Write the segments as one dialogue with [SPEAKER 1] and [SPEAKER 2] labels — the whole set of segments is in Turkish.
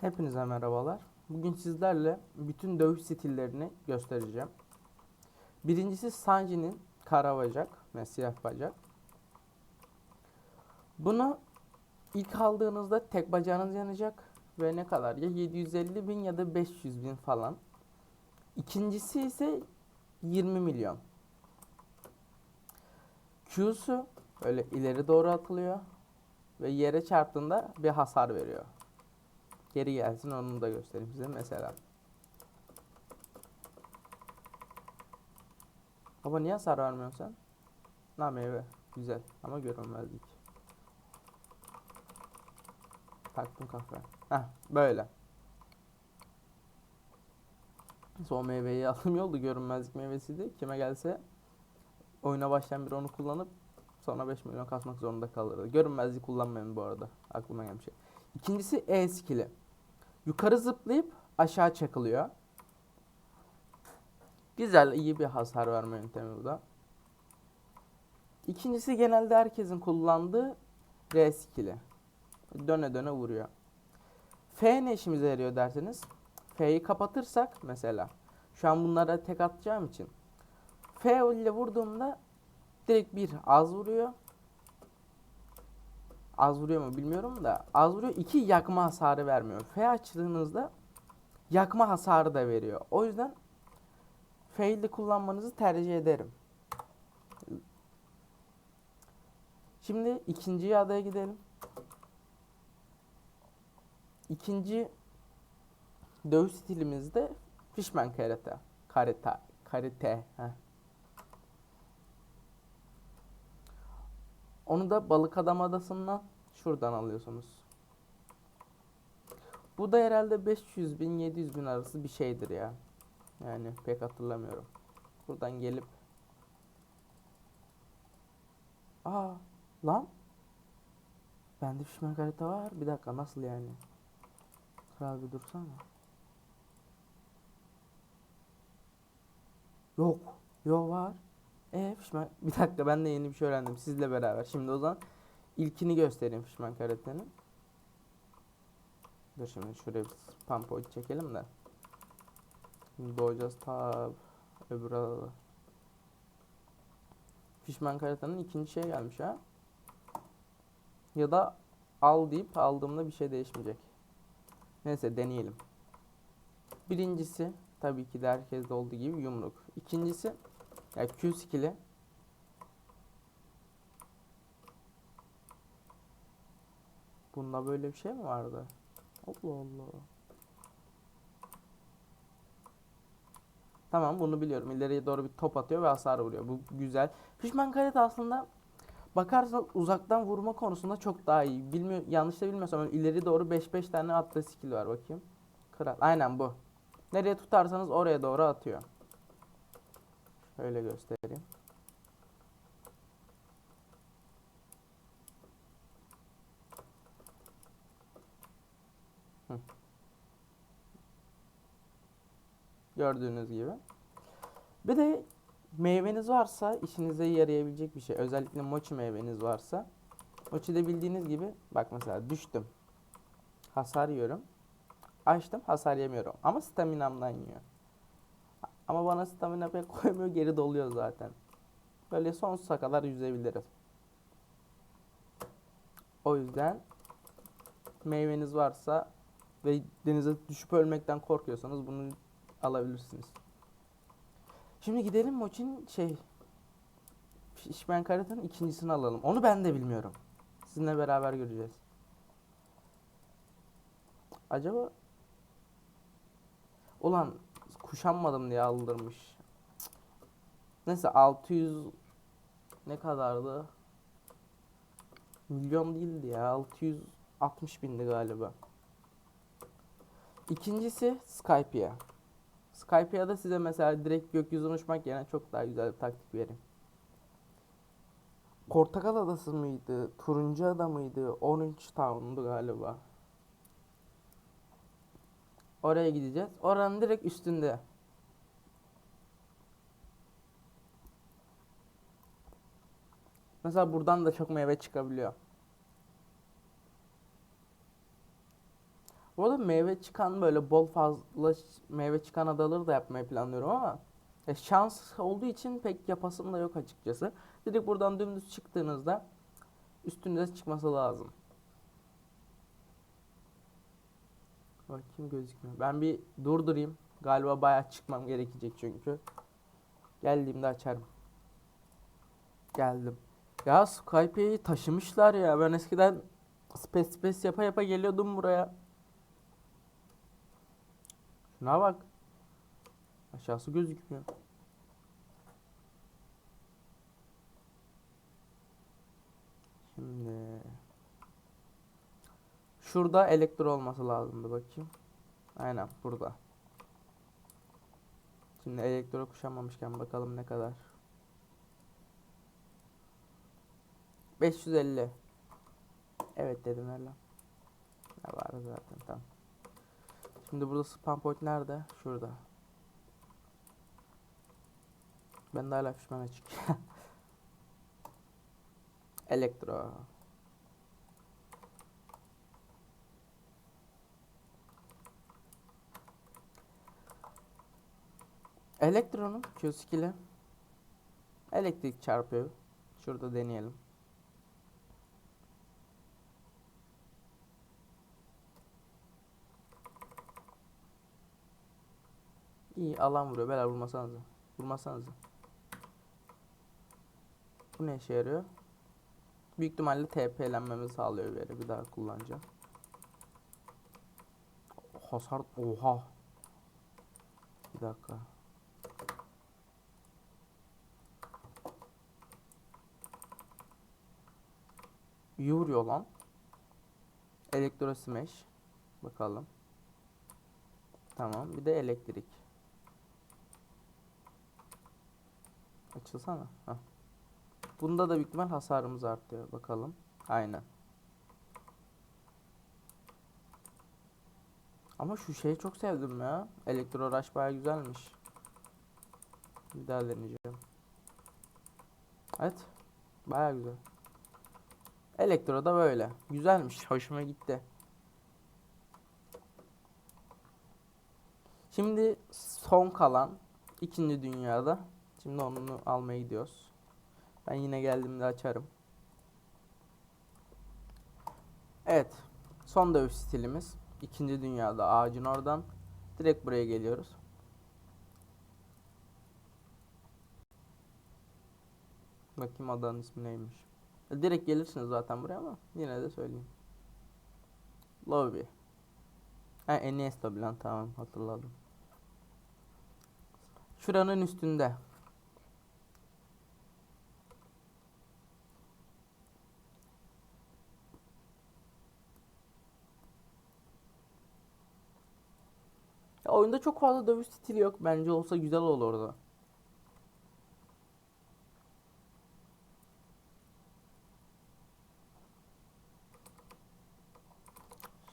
[SPEAKER 1] Hepinize merhabalar. Bugün sizlerle bütün dövüş stillerini göstereceğim. Birincisi Sanji'nin kara bacak ve siyah bacak. Bunu ilk aldığınızda tek bacağınız yanacak ve ne kadar ya 750 bin ya da 500 bin falan. İkincisi ise 20 milyon. Q'su öyle ileri doğru atılıyor ve yere çarptığında bir hasar veriyor. Geri gelsin onu da göstereyim size mesela. Baba niye hasar vermiyorsun sen? Na meyve. Güzel ama görünmezlik. Taktım kafaya. Heh böyle. Son meyveyi alım yoldu görünmezlik meyvesiydi. Kime gelse oyuna başlayan biri onu kullanıp sonra 5 milyon kasmak zorunda kalırdı. Görünmezlik kullanmayın bu arada. Aklıma gelmiş şey. İkincisi E skill'i. Yukarı zıplayıp aşağı çakılıyor. Güzel, iyi bir hasar verme yöntemi bu da. İkincisi genelde herkesin kullandığı R skill'i. Döne döne vuruyor. F ne işimize yarıyor derseniz. F'yi kapatırsak mesela. Şu an bunlara tek atacağım için. F ile vurduğumda direkt bir az vuruyor. Az vuruyor mu bilmiyorum da az vuruyor. iki yakma hasarı vermiyor. F açtığınızda yakma hasarı da veriyor. O yüzden F ile kullanmanızı tercih ederim. Şimdi ikinci adaya gidelim. İkinci dövüş stilimizde Fishman karate. Karate. Karate. Heh. Onu da Balık Adam Adası'ndan şuradan alıyorsunuz. Bu da herhalde 500 bin 700 bin arası bir şeydir ya. Yani pek hatırlamıyorum. Buradan gelip Aa lan Bende fişmen karate var. Bir dakika nasıl yani? Kral bir dursana. Yok. Yok var. E fişmen bir dakika ben de yeni bir şey öğrendim sizle beraber. Şimdi o zaman ilkini göstereyim fişmen karatenin. Dur şimdi şuraya bir spam point çekelim de. Şimdi doğacağız ta öbür adada. Fishman karatenin ikinci şey gelmiş ha. Ya da al deyip aldığımda bir şey değişmeyecek. Neyse deneyelim. Birincisi tabii ki de herkeste olduğu gibi yumruk. İkincisi ya Q skill'i. Bunda böyle bir şey mi vardı? Allah Allah. Tamam bunu biliyorum. İleriye doğru bir top atıyor ve hasar vuruyor. Bu güzel. Fishman karate aslında bakarsanız uzaktan vurma konusunda çok daha iyi. Bilmiyor, yanlış da bilmiyorsam öyle ileri doğru 5-5 tane attığı skill var bakayım. Kral. Aynen bu. Nereye tutarsanız oraya doğru atıyor. Şöyle göstereyim. Gördüğünüz gibi. Bir de meyveniz varsa işinize yarayabilecek bir şey. Özellikle mochi meyveniz varsa. Mochi'de bildiğiniz gibi bak mesela düştüm. Hasar yiyorum. Açtım hasar yemiyorum. Ama staminamdan yiyor. Ama bana stamina pek koymuyor geri doluyor zaten. Böyle sonsuza kadar yüzebiliriz. O yüzden meyveniz varsa ve denize düşüp ölmekten korkuyorsanız bunu alabilirsiniz. Şimdi gidelim Mochi'nin şey Fishman Karate'nin ikincisini alalım. Onu ben de bilmiyorum. Sizinle beraber göreceğiz. Acaba Ulan kuşanmadım diye aldırmış. Neyse 600 ne kadardı? Milyon değildi ya. 660 bindi galiba. İkincisi Skype'ya. Skype'ya da size mesela direkt gökyüzüne uçmak yerine çok daha güzel bir taktik vereyim. Portakal Adası mıydı? Turuncu Ada mıydı? Orange Town'du galiba. Oraya gideceğiz. Oranın direkt üstünde. Mesela buradan da çok meyve çıkabiliyor. Bu arada meyve çıkan böyle bol fazla meyve çıkan adaları da yapmayı planlıyorum ama ya şans olduğu için pek yapasım da yok açıkçası. Direkt buradan dümdüz çıktığınızda üstünüze çıkması lazım. Bakayım gözükmüyor. Ben bir durdurayım. Galiba bayağı çıkmam gerekecek çünkü. Geldiğimde açarım. Geldim. Ya Skype'yi taşımışlar ya. Ben eskiden space space yapa yapa geliyordum buraya. Şuna bak. Aşağısı gözükmüyor. Şimdi şurada elektro olması lazımdı bakayım. Aynen burada. Şimdi elektro kuşanmamışken bakalım ne kadar. 550. Evet dedim öyle. Ne var zaten tamam. Şimdi burada spam point nerede? Şurada. Ben de hala fişman açık. Elektro. Elektronun Q skill'i elektrik çarpıyor. Şurada deneyelim. İyi alan vuruyor. Beyler vurmasanıza. Vurmasanıza. Bu ne işe yarıyor? Büyük ihtimalle TP'lenmemi sağlıyor bir. Bir daha kullanacağım. Hasar... Oha. Bir dakika. İyi vuruyor lan. Elektro smash. Bakalım. Tamam. Bir de elektrik. Açılsana. Hah. Bunda da büyük hasarımız artıyor. Bakalım. Aynen. Ama şu şeyi çok sevdim ya. Elektro Rush baya güzelmiş. Bir daha deneyeceğim. Evet. Baya güzel. Elektro da böyle. Güzelmiş. Hoşuma gitti. Şimdi son kalan ikinci dünyada. Şimdi onu almaya gidiyoruz. Ben yine geldiğimde açarım. Evet. Son dövüş stilimiz. İkinci dünyada ağacın oradan. Direkt buraya geliyoruz. Bakayım adanın ismi neymiş. E, Direkt gelirsiniz zaten buraya ama yine de söyleyeyim. Lobby. Ha Enes Lobby lan tamam hatırladım. Şuranın üstünde. Oyunda çok fazla dövüş stili yok. Bence olsa güzel olurdu.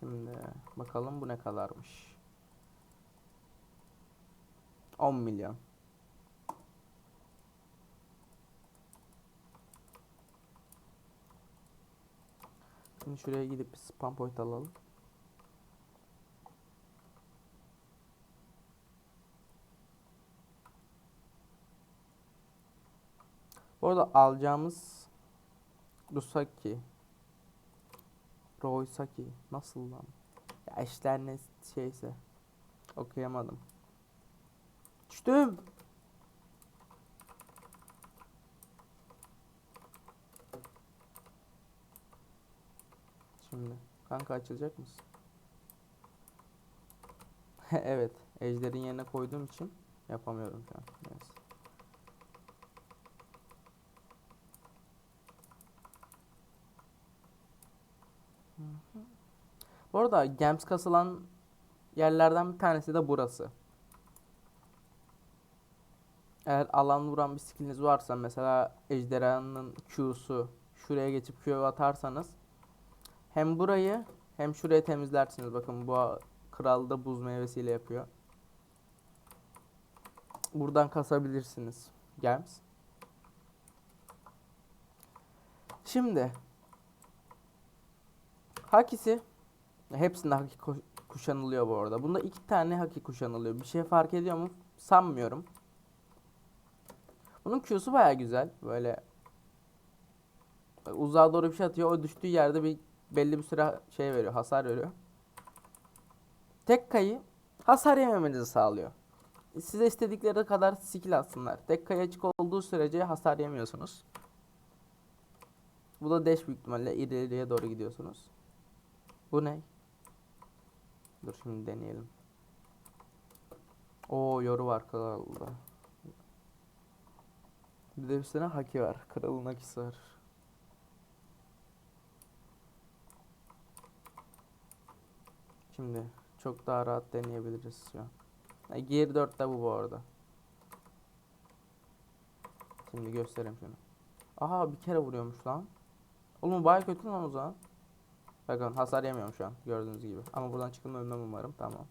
[SPEAKER 1] Şimdi bakalım bu ne kadarmış. 10 milyon. Şimdi şuraya gidip spam point alalım. Bu arada alacağımız Rusaki Roysaki nasıl lan? Ya işler ne şeyse okuyamadım. Düştüm. Şimdi kanka açılacak mısın? evet, ejderin yerine koyduğum için yapamıyorum şu an. Neyse. Bu arada gems kasılan yerlerden bir tanesi de burası. Eğer alan vuran bir skilliniz varsa mesela ejderhanın Q'su şuraya geçip Q atarsanız hem burayı hem şurayı temizlersiniz. Bakın bu kral da buz meyvesiyle yapıyor. Buradan kasabilirsiniz gems. Şimdi Hakisi hepsinde haki kuşanılıyor bu arada. Bunda iki tane haki kuşanılıyor. Bir şey fark ediyor mu? Sanmıyorum. Bunun Q'su baya güzel. Böyle uzağa doğru bir şey atıyor. O düştüğü yerde bir belli bir süre şey veriyor. Hasar veriyor. Tek kayı hasar yememenizi sağlıyor. Size istedikleri kadar skill atsınlar. Tek kayı açık olduğu sürece hasar yemiyorsunuz. Bu da dash büyük ihtimalle ileriye doğru gidiyorsunuz. Bu ne? Dur şimdi deneyelim. Oo yoru var kralda. Bir de üstüne haki var. Kralın hakisi var. Şimdi çok daha rahat deneyebiliriz şu an. Ha, Gear 4'te bu bu arada. Şimdi göstereyim şunu. Aha bir kere vuruyormuş lan. Oğlum baya kötü lan o zaman. Bakın hasar yemiyorum şu an gördüğünüz gibi. Ama buradan çıkılma ölmem umarım. Tamam.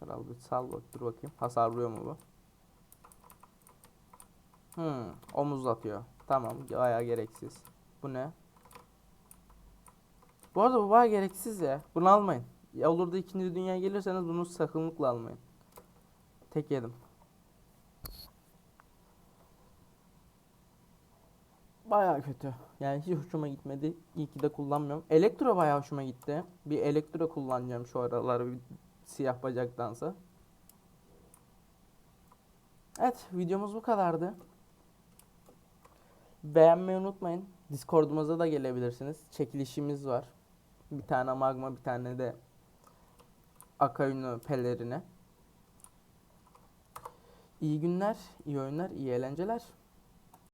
[SPEAKER 1] Kral bir sal bak dur bakayım. Hasar vuruyor mu bu? Hmm, omuz atıyor. Tamam bayağı gereksiz. Bu ne? Bu arada bu bayağı gereksiz ya. Bunu almayın. Ya olur da ikinci dünya gelirseniz bunu sakınlıkla almayın. Tek yedim. Bayağı kötü. Yani hiç hoşuma gitmedi. İyi ki de kullanmıyorum. Elektro bayağı hoşuma gitti. Bir elektro kullanacağım şu aralar bir siyah bacaktansa. Evet videomuz bu kadardı. Beğenmeyi unutmayın. Discord'umuza da gelebilirsiniz. Çekilişimiz var. Bir tane magma bir tane de Akayunu pelerini. İyi günler, iyi oyunlar, iyi eğlenceler.